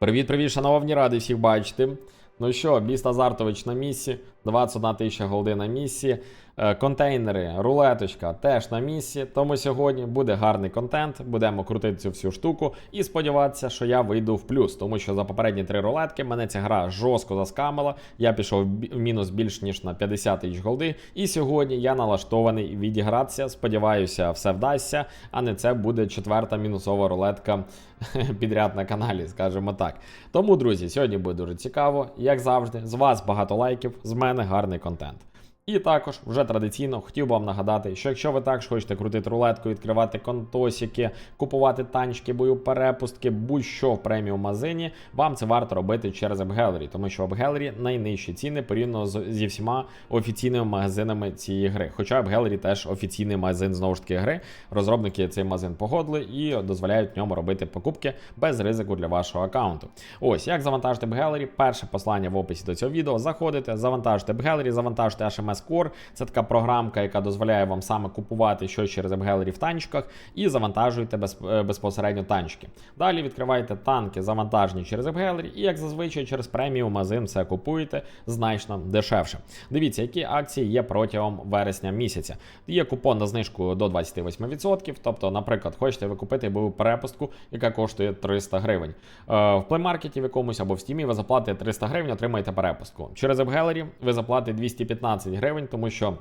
Привіт-привіт, шановні, радий всіх бачити. Ну що, Біст Азартович на місці, 21 тисяча голди на місці, контейнери, рулеточка теж на місці. Тому сьогодні буде гарний контент. Будемо крутити цю всю штуку і сподіватися, що я вийду в плюс, тому що за попередні три рулетки мене ця гра жорстко заскамила. Я пішов в мінус більш ніж на 50 тисяч голди. І сьогодні я налаштований відігратися. Сподіваюся, все вдасться, а не це буде четверта мінусова рулетка підряд на каналі, скажімо так. Тому, друзі, сьогодні буде дуже цікаво. Як завжди, з вас багато лайків, з мене гарний контент. І також вже традиційно хотів би вам нагадати, що якщо ви також хочете крутити рулетку, відкривати контосики, купувати танчики, боєперепустки, будь-що в преміум магазині, вам це варто робити через AppGallery, тому що в AppGallery найнижчі ціни порівняно зі всіма офіційними магазинами цієї гри. Хоча AppGallery теж офіційний магазин знову ж таки гри. Розробники цей магазин погодили і дозволяють в ньому робити покупки без ризику для вашого аккаунту. Ось як завантажити AppGallery, перше послання в описі до цього відео. Заходите, завантажите AppGallery, завантажите HMS Core. Це така програмка, яка дозволяє вам саме купувати щось через AppGallery в танчиках і завантажуєте без, е, безпосередньо танчики. Далі відкриваєте танки, завантажені через AppGallery, і як зазвичай через преміум магазин все купуєте значно дешевше. Дивіться, які акції є протягом вересня місяця. Є купон на знижку до 28%. Тобто, наприклад, хочете ви купити бойову перепустку, яка коштує 300 гривень. Е, в плеймаркеті в якомусь або в стімі ви заплатите 300 гривень, отримаєте перепустку. Через AppGallery ви заплатите 215 гривень, тому що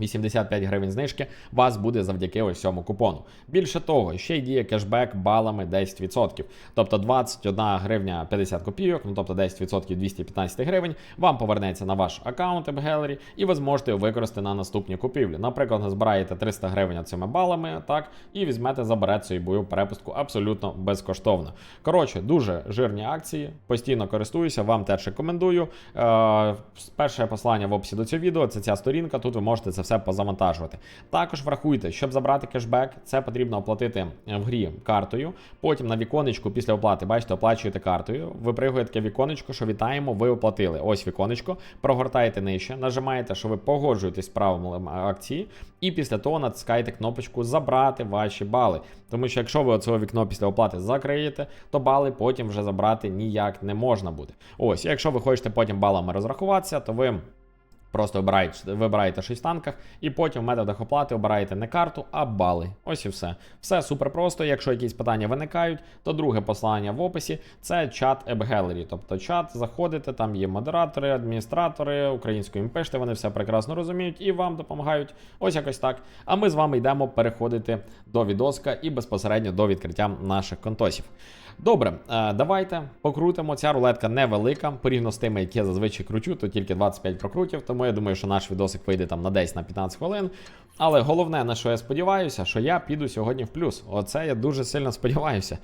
85 гривень знижки вас буде завдяки ось цьому купону. Більше того, ще й діє кешбек балами 10%. Тобто 21 гривня 50 копійок, ну тобто 10% 215 гривень, вам повернеться на ваш аккаунт AppGallery, і ви зможете використати на наступні купівлі. Наприклад, збираєте 300 гривень цими балами, так, і візьмете, заберете бойову перепустку абсолютно безкоштовно. Коротше, дуже жирні акції, постійно користуюся, вам теж рекомендую. Е, перше послання в описі до цього відео це ця сторінка. Тут ви можете це все позавантажувати. Також врахуйте, щоб забрати кешбек, це потрібно оплатити в грі картою. Потім на віконечку після оплати, бачите, оплачуєте картою. Випригує таке віконечко, що вітаємо, ви оплатили. Ось віконечко, прогортаєте нижче, нажимаєте, що ви погоджуєтесь з правилами акції, і після того натискаєте кнопочку Забрати ваші бали. Тому що якщо ви оце вікно після оплати закриєте, то бали потім вже забрати ніяк не можна буде. Ось, якщо ви хочете потім балами розрахуватися, то ви. Просто вибираєте, вибираєте щось в танках, і потім в методах оплати обираєте не карту, а бали. Ось і все. Все супер просто. Якщо якісь питання виникають, то друге послання в описі це чат AppGallery. Тобто чат, заходите, там є модератори, адміністратори, українською їм пишете, вони все прекрасно розуміють і вам допомагають. Ось якось так. А ми з вами йдемо переходити до відоска і безпосередньо до відкриття наших контосів. Добре, е, давайте покрутимо. Ця рулетка невелика, порівняно з тими, які я зазвичай кручу, то тільки 25 прокрутів. Тому я думаю, що наш відосик вийде там на 10 на 15 хвилин. Але головне, на що я сподіваюся, що я піду сьогодні в плюс. Оце я дуже сильно сподіваюся.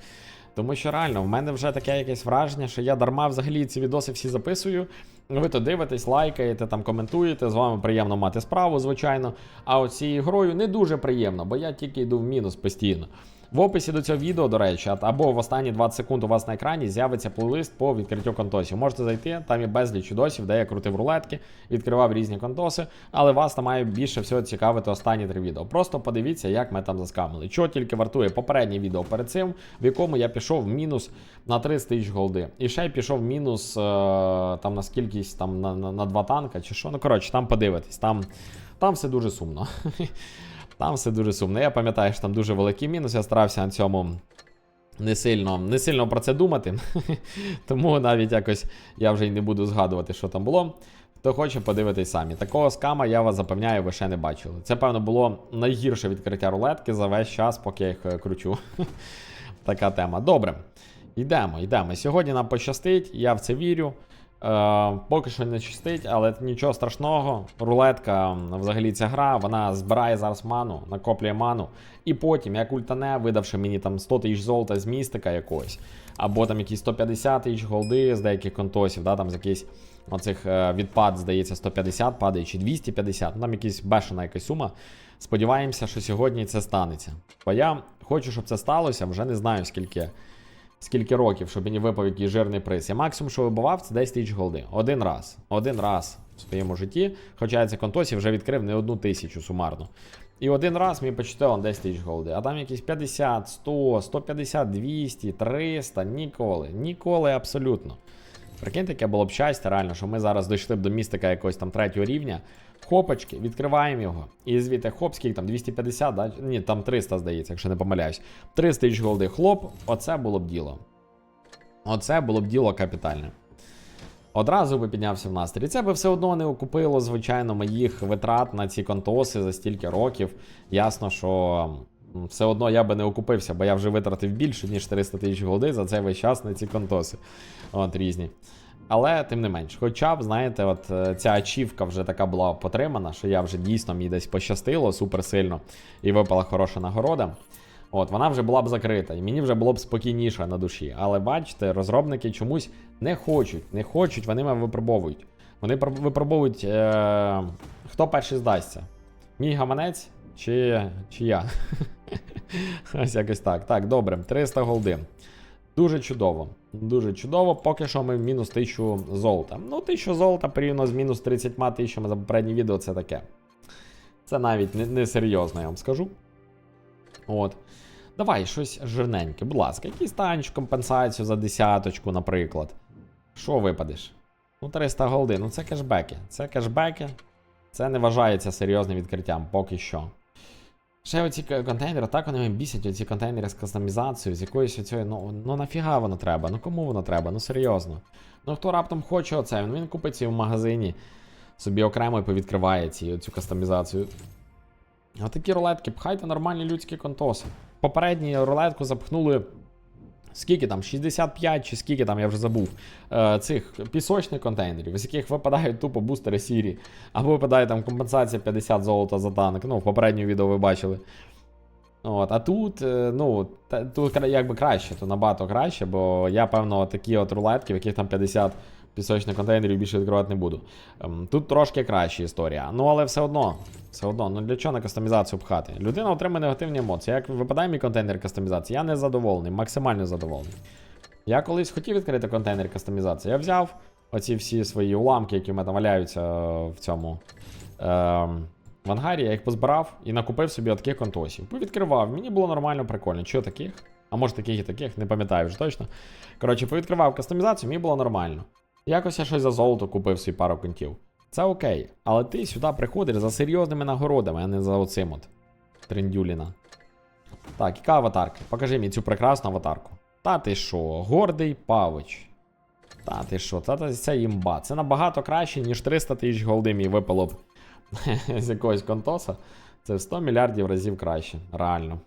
Тому що реально, в мене вже таке якесь враження, що я дарма взагалі ці відоси всі записую. Ви то дивитесь, лайкаєте, там коментуєте. З вами приємно мати справу, звичайно. А от цією грою не дуже приємно, бо я тільки йду в мінус постійно. В описі до цього відео, до речі, або в останні 20 секунд у вас на екрані з'явиться плейлист по відкриттю контосів. Можете зайти, там є безліч відосів, де я крутив рулетки, відкривав різні контоси, але вас там має більше всього цікавити останні три відео. Просто подивіться, як ми там заскамили. Чого тільки вартує попереднє відео перед цим, в якому я пішов мінус на 30 тисяч голди. І ще й пішов мінус е, там на скількись там на, на, на два танка чи що. Ну коротше, там подивитись, там, там все дуже сумно. Там все дуже сумно. Я пам'ятаю, що там дуже великий мінус. Я старався на цьому не сильно, не сильно про це думати. Тому навіть якось я вже й не буду згадувати, що там було. Хто хоче, подивитись самі. Такого скама, я вас запевняю, ви ще не бачили. Це, певно, було найгірше відкриття рулетки за весь час, поки я їх е, кручу. Така тема. Добре. Йдемо, йдемо. Сьогодні нам пощастить, я в це вірю. Е, поки що не щастить, але нічого страшного. Рулетка, взагалі ця гра, вона збирає зараз ману, накоплює ману. І потім, як ультане, видавши мені там 100 тисяч золота з містика якогось, або там якісь 150 тисяч голди з деяких контосів, да, там з якийсь оцих е, відпад, здається, 150 падає, чи 250, ну там якась бешена якась сума. Сподіваємося, що сьогодні це станеться. Бо я хочу, щоб це сталося, вже не знаю скільки скільки років, щоб мені випав якийсь жирний приз. Я максимум, що вибивав, це 10 тисяч голди. Один раз. Один раз в своєму житті. Хоча я це контосі вже відкрив не одну тисячу сумарно. І один раз мені почитав 10 тисяч голди, а там якісь 50, 100, 150, 200, 300, ніколи. Ніколи абсолютно. Прикиньте, яке було б щастя, реально, що ми зараз дійшли б до містика якогось там третього рівня. Хопочки, відкриваємо його. І звідти хоп, скільки там 250, да? Ні, там 300, здається, якщо не помиляюсь. 300 тисяч голди, хлоп, оце було б діло. Оце було б діло капітальне. Одразу би піднявся в настрій. Це би все одно не окупило, звичайно, моїх витрат на ці контоси за стільки років. Ясно, що все одно я би не окупився, бо я вже витратив більше, ніж 300 тисяч голди за цей весь час на ці контоси. От різні. Але тим не менш, хоча б, знаєте, от е, ця ачівка вже така була потримана, що я вже дійсно мені десь пощастило супер сильно і випала хороша нагорода. От, вона вже була б закрита, і мені вже було б спокійніше на душі. Але бачите, розробники чомусь не хочуть, не хочуть, вони мене випробовують. Вони випробовують, е- хто перший здасться. Мій гаманець чи, чи я. Ось якось так. Так, добре, 300 голди. Дуже чудово. Дуже чудово. Поки що ми в мінус 1000 золота. Ну, 1000 золота порівняно з мінус 30 тисячами за попереднє відео, це таке. Це навіть не, не серйозно, я вам скажу. От. Давай щось жирненьке, будь ласка, якийсь танч, компенсацію за десяточку, наприклад. Що випадеш? Ну, 300 голди, ну це кешбеки. Це кешбеки. Це не вважається серйозним відкриттям, поки що. Ще оці контейнери, так вони мене бісять, оці контейнери з кастомізацією, з якоюсь оцією, ну, ну нафіга воно треба? Ну кому воно треба? Ну серйозно. Ну хто раптом хоче оце, він, він купить ці в магазині, собі окремо і повідкриває ці, цю кастомізацію. А такі рулетки, пхайте нормальні людські контоси. Попередню рулетку запхнули. Скільки там? 65 чи скільки там, я вже забув. Е, цих пісочних контейнерів, з яких випадають тупо бустери сірі. Або випадає там компенсація 50 золота за танк. Ну, в попередньому відео ви бачили. От, а тут, е, ну, тут якби краще, то набагато краще, бо я, певно, такі от рулетки, в яких там 50 пісочних контейнерів більше відкривати не буду. Ем, Тут трошки краща історія. Ну, але все одно, все одно, ну для чого на кастомізацію пхати? Людина отримує негативні емоції. Як випадає мій контейнер кастомізації, я не задоволений, максимально задоволений. Я колись хотів відкрити контейнер кастомізації. Я взяв оці всі свої уламки, які в мене валяються е, в цьому. Ем, в ангарі я їх позбирав і накупив собі таких контосів. Повідкривав, мені було нормально, прикольно. Чого таких? А може таких і таких, не пам'ятаю вже точно. Коротше, повідкривав кастомізацію, мені було нормально. Якось я щось за золото купив свій пару контів. Це окей. Але ти сюди приходиш за серйозними нагородами, а не за оцим от. Трендюліна. Так, яка аватарка? Покажи мені цю прекрасну аватарку. Та ти що, гордий Павич. Та ти що, та, та це імба. Це набагато краще, ніж 300 тисяч голди мені випало б з якогось контоса. Це в 100 мільярдів разів краще. Реально.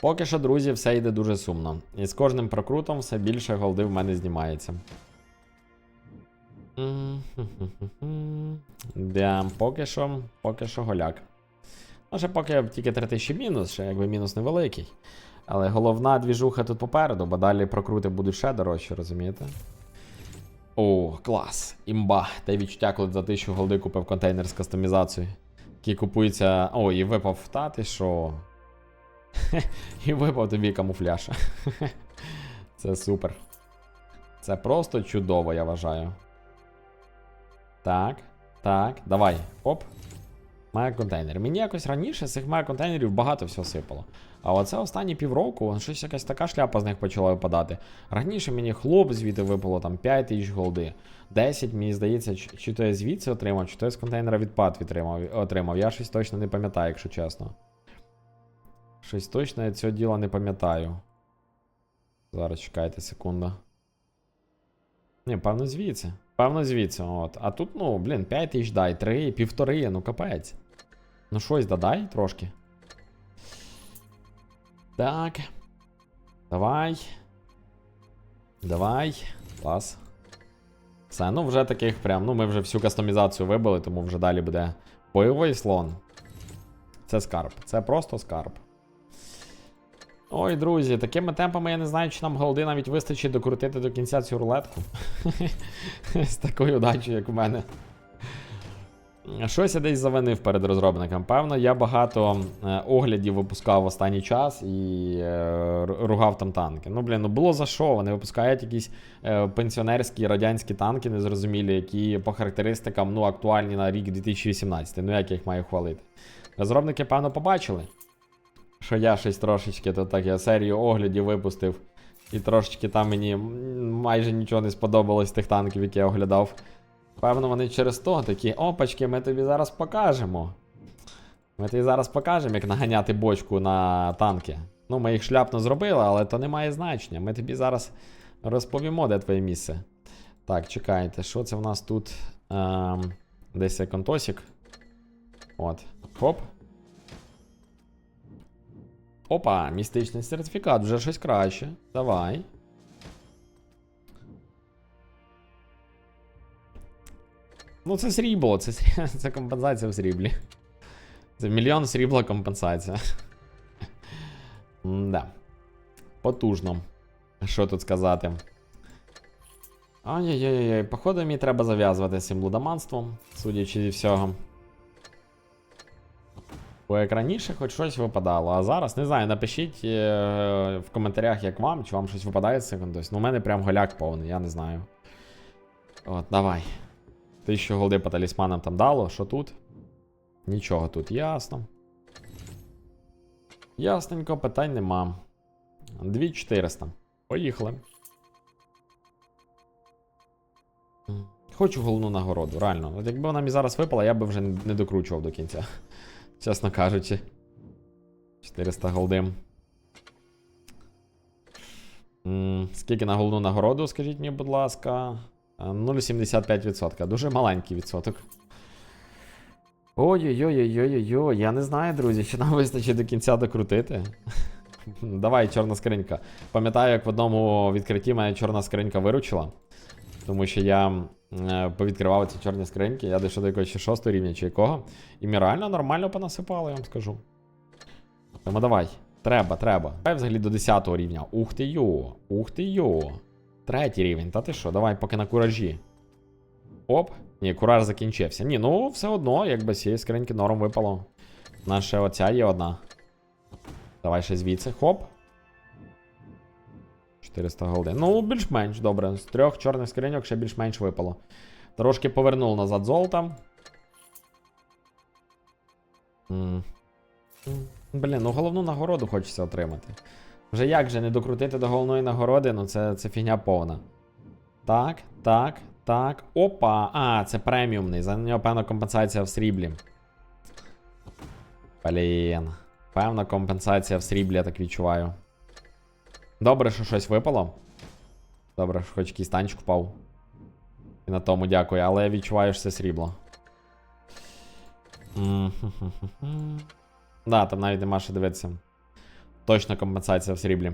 Поки що, друзі, все йде дуже сумно. І з кожним прокрутом все більше голди в мене знімається. Да, поки що, поки що голяк. Ну, ще поки тільки 3000 мінус, ще якби мінус невеликий. Але головна двіжуха тут попереду, бо далі прокрути будуть ще дорожче, розумієте? О, клас! Імба. Та й відчуття, коли за 1000 голди купив контейнер з кастомізацією. Який купується. О, і випав та ти що? І випав тобі камуфляж. Це супер. Це просто чудово, я вважаю. Так, так, давай. Оп. Має контейнер. Мені якось раніше з цих має контейнерів багато всього сипало. А оце останні півроку, щось якась така шляпа з них почала випадати. Раніше мені хлоп звідти випало там 5 тисяч голди. 10, мені здається, чи, то я звідси отримав, чи то я з контейнера відпад отримав. Я щось точно не пам'ятаю, якщо чесно. Щось точно я цього діла не пам'ятаю. Зараз чекайте секунду. Ні, певно, звідси. Певно, звідси. От. А тут, ну, блін, 5 тисяч дай, 3, півтори, ну капець. Ну щось додай трошки. Так. Давай. Давай. Клас. Все, ну вже таких прям. Ну, ми вже всю кастомізацію вибили, тому вже далі буде бойовий слон. Це скарб. Це просто скарб. Ой, друзі, такими темпами я не знаю, чи нам голди навіть вистачить докрутити до кінця цю рулетку. З такою удачею, як у мене. Щось я десь завинив перед розробником. Певно, я багато е, оглядів випускав в останній час і е, ругав там танки. Ну, блін, ну було за що? Вони випускають якісь е, пенсіонерські радянські танки, незрозумілі, які по характеристикам ну, актуальні на рік 2018. Ну як я їх маю хвалити? Розробники, певно, побачили, що я щось трошечки, то так я серію оглядів випустив. І трошечки там мені майже нічого не сподобалось тих танків, які я оглядав. Певно, вони через то такі, опачки, ми тобі зараз покажемо. Ми тобі зараз покажемо, як наганяти бочку на танки. Ну, ми їх шляпно зробили, але то не має значення. Ми тобі зараз розповімо, де твоє місце. Так, чекайте, що це в нас тут? Ем, десь цей контосик. От. Хоп. Опа, містичний сертифікат, вже щось краще. Давай. Ну, це срібло, це, це компенсація в сріблі. Це мільйон срібла компенсація. Да. Потужно. Що тут сказати? Ой-ой-ой, походу мені треба зав'язувати з цим блудоманством, судячи зі всього. Бо як раніше хоч щось випадало, а зараз не знаю, напишіть е- в коментарях, як вам, чи вам щось випадає цим. Ну, у мене прям голяк повний, я не знаю. От, давай. Тисячу голди по талісманам там дало, що тут? Нічого тут, ясно. Ясненько, питань нема. 2400. Поїхали. Хочу головну нагороду, реально. От якби вона мені зараз випала, я би вже не докручував до кінця. Чесно кажучи. 400 голди. Скільки на головну нагороду, скажіть мені, будь ласка. Е, 0,75%. Дуже маленький відсоток. Ой-ой-ой-ой-ой-ой, я не знаю, друзі, що нам вистачить до кінця докрутити. Давай, чорна скринька. Пам'ятаю, як в одному відкритті мене чорна скринька виручила. Тому що я е, повідкривав ці чорні скриньки, я дійшов до якогось ще шостого рівня чи якого. І ми реально нормально понасипали, я вам скажу. Тому давай. Треба, треба. Давай взагалі до 10 рівня. Ух ти йо, ух ти йо. Третій рівень, та ти що, давай поки на куражі. Оп. Ні, кураж закінчився. Ні, ну все одно, якби з цієї скриньки норм випало. Наша оця є одна. Давай ще звідси. Хоп. 400 голди. Ну, більш-менш, добре. З трьох чорних скриньок ще більш-менш випало. Трошки повернув назад золота. Блін, ну головну нагороду хочеться отримати. Вже як же не докрутити до головної нагороди, ну це, це фігня повна. Так, так, так. Опа! А, це преміумний. За нього певна компенсація в сріблі. Блін. Певна компенсація в сріблі, я так відчуваю. Добре, що щось випало. Добре, що хоч якийсь танчик впав. І на тому дякую, але я відчуваю, що це срібло. Да, там навіть нема що дивитися. Точно компенсація в сріблі.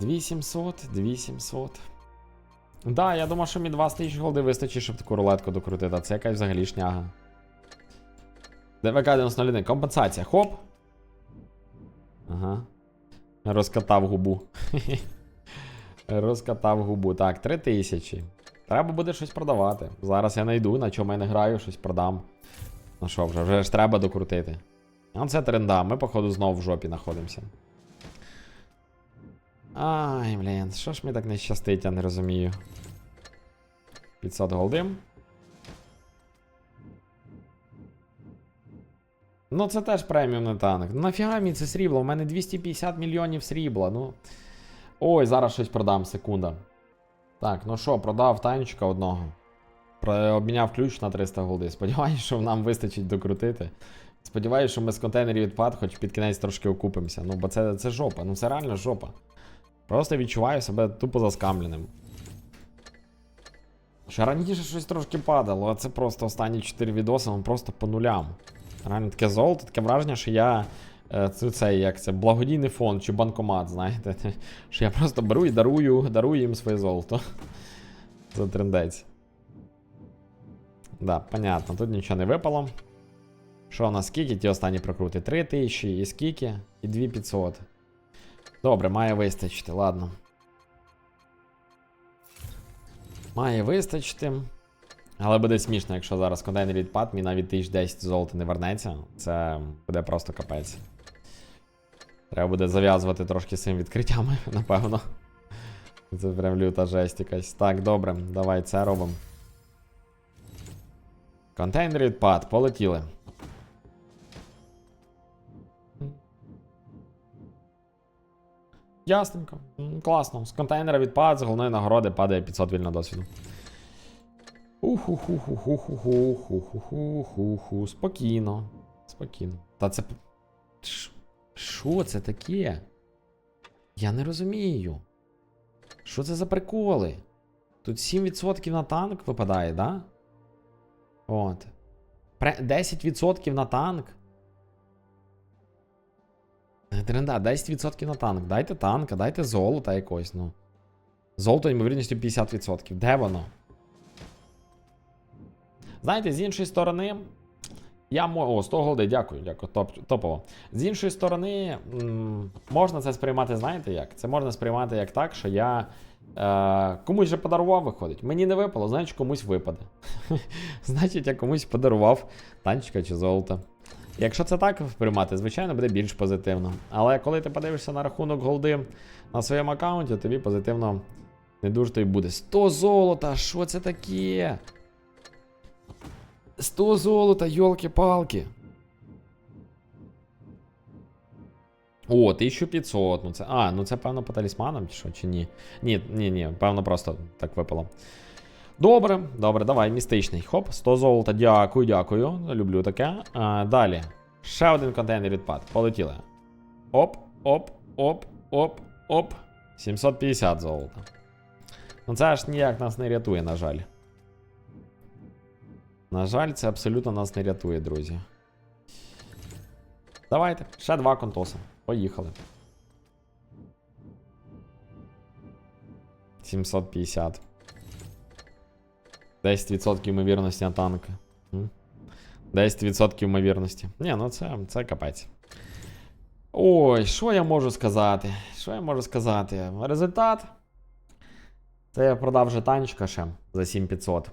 2700, 2700. Да, я думав, що мені 20 тисяч голди вистачить, щоб таку рулетку докрутити, а це якась взагалі шняга. ДВК 91, компенсація, хоп. Ага. Розкатав губу. Розкатав губу. Так, 3000. Треба буде щось продавати. Зараз я знайду, на чому я не граю, щось продам. Ну що, вже, вже ж треба докрутити. А це тренда, ми, походу, знову в жопі знаходимося. Ай, блін, що ж мені так не щастить, я не розумію. 500 голди. Ну, це теж преміумний танк. Ну нафіга мені це срібло? У мене 250 мільйонів срібла. Ну. Ой, зараз щось продам, секунда. Так, ну що, продав танчика одного. Обміняв ключ на 300 голди. Сподіваюсь, що нам вистачить докрутити. Сподіваюсь, що ми з контейнерів відпад, хоч під кінець трошки окупимося. Ну, бо це, це жопа, ну це реально жопа. Просто відчуваю себе тупо заскамленим. Ще раніше щось трошки падало, а це просто останні 4 відоси, ну просто по нулям. Реально таке золото, таке враження, що я. е, Це, це як це благодійний фонд чи банкомат, знаєте. Що я просто беру і дарую, дарую їм своє золото. Це трендець. Да, понятно, тут нічого не випало. Що у нас скільки? Ті останні прокрути? 3 тисячі і скільки? І 2500. Добре, має вистачити, ладно. Має вистачити. Але буде смішно, якщо зараз контейнер відпад, мені навіть 1010 золота не вернеться. Це буде просто капець. Треба буде зав'язувати трошки з цим відкриттями, напевно. Це прям люта жесть якась. Так, добре, давай це робимо. Контейнер відпад, полетіли. Ясненько. Класно. З контейнера відпад, з головної нагороди падає 500 вільного досвіду. Уху-ху-ху-ху-ху-ху-ху-ху-ху-ху. Спокійно. Спокійно. Та це. Що це таке? Я не розумію. Що це за приколи? Тут 7% на танк випадає, да? От. 10% на танк. Тренда, 10% на танк. Дайте танка, дайте золота якось, ну. Золото, ймовірністю, 50%. Де воно? Знаєте, з іншої сторони. Я мо... О, 100 голди, дякую, дякую. Топ, топово. З іншої сторони, можна це сприймати, знаєте як? Це можна сприймати як так, що я е, комусь же подарував, виходить. Мені не випало, значить комусь випаде. значить, я комусь подарував танчика чи золото. Якщо це так сприймати, звичайно, буде більш позитивно. Але коли ти подивишся на рахунок голди на своєму аккаунті, тобі позитивно не дуже то й буде. 100 золота, що це таке? 100 золота, йолки-палки. О, 1500. Ну це. А, ну це певно по талісманам, чи що, чи ні? Ні, ні, ні, певно, просто так випало. Добре, добре, давай, містичний. Хоп, 100 золота, дякую, дякую. Люблю таке. А, далі. Ще один контейнер відпад. Полетіли. Оп, оп, оп, оп, оп. 750 золота. Ну це аж ніяк нас не рятує, на жаль. На жаль, це абсолютно нас не рятує, друзі. Давайте, ще два контоси. Поїхали. 750. 10% ймовірності на танк. М? 10% ймовірності. Ні, ну це, це капець. Ой, що я можу сказати? Що я можу сказати? Результат. Це я продав вже танчика ще за 7500.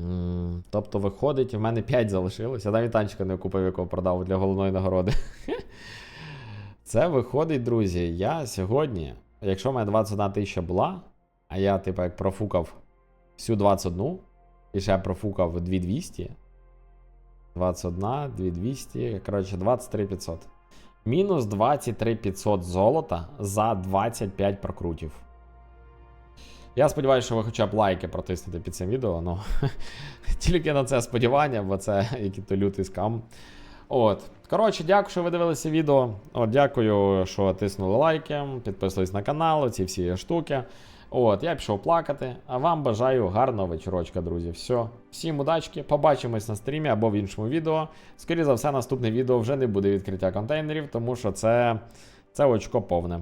М, Тобто, виходить, в мене 5 залишилось. Я навіть танчика не купив, якого продав для головної нагороди. Це виходить, друзі. Я сьогодні, якщо в мене 21 тисяча була, а я, типу, як профукав всю 21, і ще профукав 2200. 21, 2200, коротше, 23 500. Мінус 23 500 золота за 25 прокрутів. Я сподіваюся, що ви хоча б лайки протиснете під цим відео. Ну, тільки на це сподівання, бо це який то лютий скам. От. Коротше, дякую, що ви дивилися відео. От, дякую, що тиснули лайки, підписались на канал, ці всі штуки. От, я пішов плакати. А вам бажаю гарного вечорочка, друзі. Все. Всім удачки, побачимось на стрімі або в іншому відео. Скоріше за все, наступне відео вже не буде відкриття контейнерів, тому що це, це очко повне.